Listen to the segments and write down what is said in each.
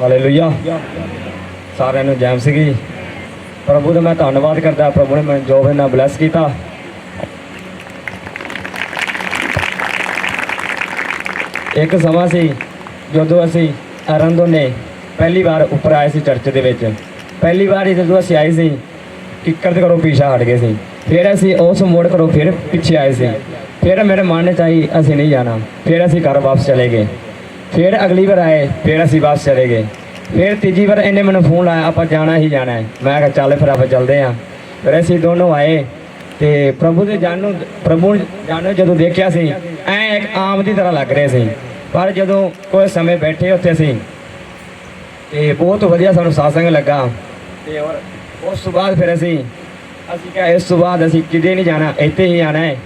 Hallelujah ਸਾਰਿਆਂ ਨੂੰ jam ਸੀਗੀ। ਪ੍ਰਭੂ ਦਾ ਮੈਂ ਧੰਨਵਾਦ ਕਰਦਾ। ਪ੍ਰਭੂ ਨੇ ਮੈਨੂੰ ਜੋ ਵੀ ਨਾਲ ਬਲੈਸ ਕੀਤਾ। ਇੱਕ ਸਮਾਂ ਸੀ ਜਦੋਂ ਅਸੀਂ ਅਰੰਦੋ ਨੇ ਪਹਿਲੀ ਵਾਰ ਉੱਪਰ ਆਏ ਸੀ ਚਰਚ ਦੇ ਵਿੱਚ। ਪਹਿਲੀ ਵਾਰ ਜਦੋਂ ਅਸੀਂ ਆਏ ਸੀ, ਕਿੱਕਰ ਦੇ ਘਰੋਂ ਪਿੱਛਾ ਹਟ ਗਏ ਸੀ। ਫਿਰ ਅਸੀਂ ਉਸ ਮੋੜ ਘਰੋਂ ਫਿਰ ਪਿੱਛੇ ਆਏ ਸੀ। ਫਿਰ ਮੇਰੇ ਮਨ ਚ ਆਈ, ਅਸੀਂ ਨਹੀਂ ਜਾਣਾ। ਫਿਰ ਅਸੀਂ ਘਰ ਵਾਪਸ ਚਲੇ ਗਏ। ਫਿਰ ਅਗਲੀ ਵਾਰ ਆਏ, ਫਿਰ ਅਸੀਂ ਵਾਪਸ ਚਲੇ ਗਏ। ਫਿਰ ਤੀਜੀ ਵਾਰ ਇਹਨੇ ਮੈਨੂੰ ਫੋਨ ਲਾਇਆ, ਆਪਾਂ ਜਾਣਾ ਹੀ ਜਾਣਾ ਹੈ। ਮੈਂ ਕਿਹਾ ਚੱਲ ਫਿਰ ਆਪਾਂ ਚੱਲਦੇ ਹਾਂ। ਫਿਰ ਅਸੀਂ ਦੋਨੋਂ ਆਏ ਤੇ ਪ੍ਰਭੂ ਦੇ ਜਾਨੂ ਪ੍ਰਭੂ ਜਾਨੂ ਜਦੋਂ ਦੇਖਿਆ ਸੀ, ਐ ਇੱਕ ਆਮ ਦੀ ਤਰ੍ਹਾਂ ਲੱਗ ਰਹੇ ਸੀ। ਪਰ ਜਦੋਂ ਕੋਈ ਸਮੇਂ ਬੈਠੇ ਉੱਥੇ ਸੀ ਤੇ ਬਹੁਤ ਵਧੀਆ ਸਾਨੂੰ ਸਾਸੰਗ ਲੱਗਾ। ਤੇ ਔਰ ਉਸ ਤੋਂ ਬਾਅਦ ਫਿਰ ਅਸੀਂ ਅਸੀਂ ਕਿਹਾ ਇਸ ਤੋਂ ਬਾਅਦ ਅਸੀਂ ਕਿਤੇ ਨਹੀਂ ਜਾਣਾ, ਇੱਥੇ ਹੀ ਆਣਾ ਹੈ।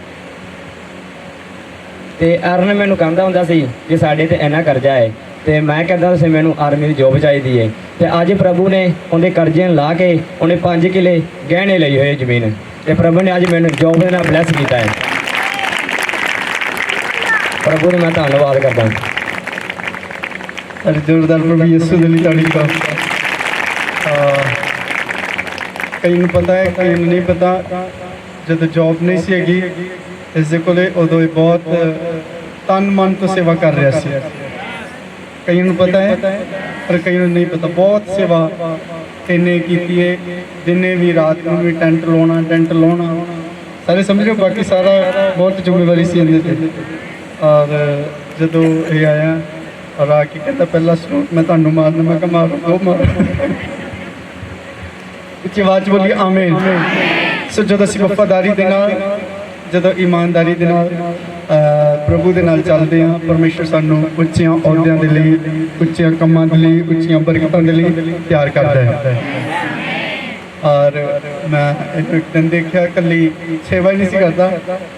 ਤੇ ਅਰਨ ਮੈਨੂੰ ਕਹਿੰਦਾ ਹੁੰਦਾ ਸੀ ਕਿ ਸਾਡੇ ਤੇ ਇੰਨਾ ਕਰਜ਼ਾ ਹੈ ਤੇ ਮੈਂ ਕਹਿੰਦਾ ਸੀ ਮੈਨੂੰ ਆਰਮੀ ਦੀ ਜੋਬ ਚਾਹੀਦੀ ਹੈ ਤੇ ਅੱਜ ਪ੍ਰਭੂ ਨੇ ਉਹਦੇ ਕਰਜ਼ੇ ਨੂੰ ਲਾ ਕੇ ਉਹਨੇ 5 ਕਿਲੇ ਗਹਿਣੇ ਲਈ ਹੋਏ ਜ਼ਮੀਨ। ਤੇ ਪ੍ਰਭੂ ਨੇ ਅੱਜ ਮੈਨੂੰ ਜੋਬ ਦੇ ਨਾਲ ਬਲੈਸ ਕੀਤਾ ਹੈ। ਪ੍ਰਭੂ ਦਾ ਮੈਂ ਧੰਨਵਾਦ ਕਰਦਾ ਅਰੇ ਜ਼ੋਰਦਾਰ ਪ੍ਰਭੂ ਯਿਸੂ ਦੇ ਲਈ ਤਾੜੀ ਦਾ ਕਈ ਨੂੰ ਪਤਾ ਹੈ, ਕਈ ਨੂੰ ਨਹੀਂ ਪਤਾ। ਜਦੋਂ ਜੌਬ ਨਹੀਂ ਸੀ ਹੈਗੀ ਇਸ ਦੇ ਕੋਲੇ ਉਦੋਂ ਇਹ ਬਹੁਤ ਤਨ ਮਨ ਤੋਂ ਸੇਵਾ ਕਰ ਰਿਹਾ ਸੀ। ਕਈ ਨੂੰ ਪਤਾ ਹੈ ਪਰ ਕਈ ਨੂੰ ਨਹੀਂ ਪਤਾ। ਬਹੁਤ ਸੇਵਾ ਇਹਨੇ ਕੀਤੀ ਹੈ ਦਿਨੇ ਵੀ ਰਾਤ ਨੂੰ ਵੀ ਟੈਂਟ ਲਾਉਣਾ ਟੈਂਟ ਲਾਉਣਾ। ਸਾਰੇ ਸਮਝ ਹੋ? ਬਾਕੀ ਸਾਰਾ ਬਹੁਤ ਜ਼ਿੰਮੇਵਾਰੀ ਸੀ ਇਹਦੇ ਤੇ। ਔਰ ਜਦੋਂ ਇਹ ਆਇਆ ਔਰ ਆ ਕੇ ਕਹਿੰਦਾ ਪਹਿਲਾ ਸਲੂਟ ਮੈਂ ਤੁਹਾਨੂੰ ਮਾਰਨਾ ਮੈਂ ਕਿਹਾ ਮਾਰੋ ਦੋ ਮਾਰੋ। ਉੱਚੀ ਆਵਾਜ਼ ਬੋਲੀ ਆਮੀਨ। ਸੋ ਜਦੋਂ ਅਸੀਂ ਵਫਾਦਾਰੀ ਦੇ ਨਾਲ ਜਦੋਂ ਇਮਾਨਦਾਰੀ ਦੇ ਨਾਲ ਪ੍ਰਭੂ ਦੇ ਨਾਲ ਚੱਲਦੇ ਹਾਂ, ਪਰਮੇਸ਼ਰ ਸਾਨੂੰ ਉੱਚੀਆਂ ਅਹੁਦਿਆਂ ਦੇ ਲਈ, ਉੱਚੀਆਂ ਕੰਮਾਂ ਦੇ ਲਈ, ਉੱਚੀਆਂ ਬਰਕਤਾਂ ਦੇ ਲਈ ਤਿਆਰ ਕਰਦਾ ਹੈ। ਔਰ ਮੈਂ ਇੱਕ ਦਿਨ ਦੇਖਿਆ, ਇਕੱਲੀ ਸੇਵਾ ਹੀ ਨਹੀਂ ਸੀ ਕਰਦਾ।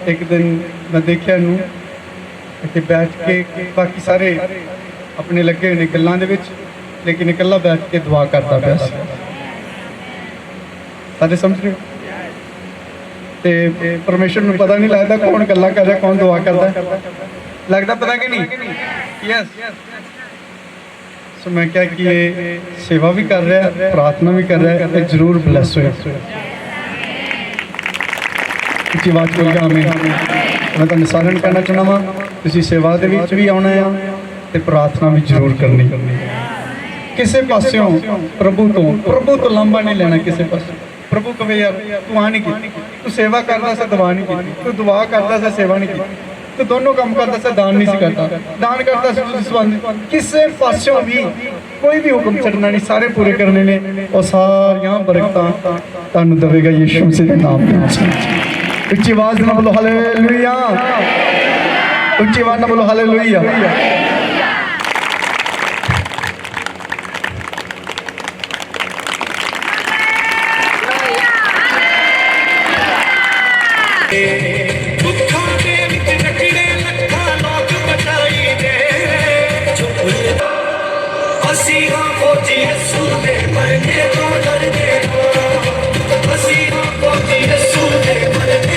ਇੱਕ ਦਿਨ ਮੈਂ ਦੇਖਿਆ ਇਹਨੂੰ, ਇੱਥੇ ਬੈਠ ਕੇ ਬਾਕੀ ਸਾਰੇ ਆਪਣੇ ਲੱਗੇ ਹੋਏ ਨੇ ਗੱਲਾਂ ਦੇ ਵਿੱਚ, ਲੇਕਿਨ ਇਕੱਲਾ ਬੈਠ ਕੇ ਦੁਆ ਕਰਦਾ ਪਿਆ ਸੀ। ਸਾਰੇ ਸਮਝ ਰਹੇ ਹੋ? ਤੇ ਪਰਮੇਸ਼ਰ ਨੂੰ ਪਤਾ ਨਹੀਂ ਲੱਗਦਾ ਕੌਣ ਗੱਲਾਂ ਕਰ ਕੌਣ ਦੁਆ ਕਰਦਾ। ਲੱਗਦਾ ਪਤਾ ਕਿ ਨਹੀਂ? ਯੈਸ ਸੋ ਮੈਂ ਕਿਹਾ ਕਿ ਇਹ ਸੇਵਾ ਵੀ ਕਰ ਰਿਹਾ, ਪ੍ਰਾਰਥਨਾ ਵੀ ਕਰ ਰਿਹਾ, ਤੇ ਜ਼ਰੂਰ ਬਲੈਸ ਹੋਏ ਉੱਚੀ ਆਵਾਜ਼ ਬੋਲ ਕੇ ਮੈਂ ਤੁਹਾਨੂੰ ਸਾਰਿਆਂ ਨੂੰ ਕਹਿਣਾ ਚਾਹੁੰਦਾ ਤੁਸੀਂ ਸੇਵਾ ਦੇ ਵਿੱਚ ਵੀ ਆਉਣਾ ਆ, ਤੇ ਪ੍ਰਾਰਥਨਾ ਵੀ ਜ਼ਰੂਰ ਕਰਨੀ। ਕਿਸੇ ਪਾਸਿਓਂ ਪ੍ਰਭੂ ਤੋਂ ਪ੍ਰਭੂ ਤੋਂ ਲੰਬਾ ਨਹੀਂ ਲੈਣਾ ਕਿਸੇ ਪਾਸੇ ਪ੍ਰਭੂ ਕਵੇ ਯਾਰ, ਤੂੰ ਆ ਨਹੀਂ ਕੀਤੀ। ਤੂੰ ਸੇਵਾ ਕਰਦਾ ਸੀ ਦੁਆ ਨਹੀਂ ਕੀਤੀ। ਤੂੰ ਦੁਆ ਕਰਦਾ ਸੀ, ਸੇਵਾ ਨਹੀਂ ਕੀਤੀ। ਤੂੰ ਦੋਨੋਂ ਕੰਮ ਕਰਦਾ ਸੀ, ਦਾਨ ਨਹੀਂ ਸੀ ਕਰਦਾ। ਦਾਨ ਕਰਦਾ ਸੀ, ਸੰਬੰਧ ਕਿਸੇ ਪਾਸਿਓਂ ਵੀ ਕੋਈ ਵੀ ਹੁਕਮ ਛੱਡਣਾ ਨਹੀਂ, ਸਾਰੇ ਪੂਰੇ ਕਰਨੇ ਨੇ। ਉਹ ਸਾਰੀਆਂ ਬਰਕਤਾਂ ਤੁਹਾਨੂੰ ਦੇਵੇਗਾ ਯੀਸ਼ੂ ਮਸੀਹ ਦੇ ਨਾਮ ਦੇ ਉੱਚੀ ਆਵਾਜ਼ ਨਾਲ ਬੋਲੋ ਹਾਲੇਲੂਇਆ ਉੱਚੀ ਆਵਾਜ਼ ਨਾਲ ਬੋਲੋ ਹਾਲੇਲੂਇਆ ਦੁੱਖਾਂ ਦੇ ਵਿੱਚ ਨਕੜੇ ਲੱਖਾਂ ਲੋਕ ਬਚਾਈ ਦੇ ਜੋ ਭੁੱਲ ਅਸੀਂ ਹਾਂ ਫੌਜੀ ਯਿਸੂ ਦੇ ਮਰਨੇ ਤੋਂ ਡਰਦੇ ਹਾਂ। ਅਸੀਂ ਹਾਂ ਫੌਜੀ ਯਿਸੂ ਦੇ ਮਰਨੇ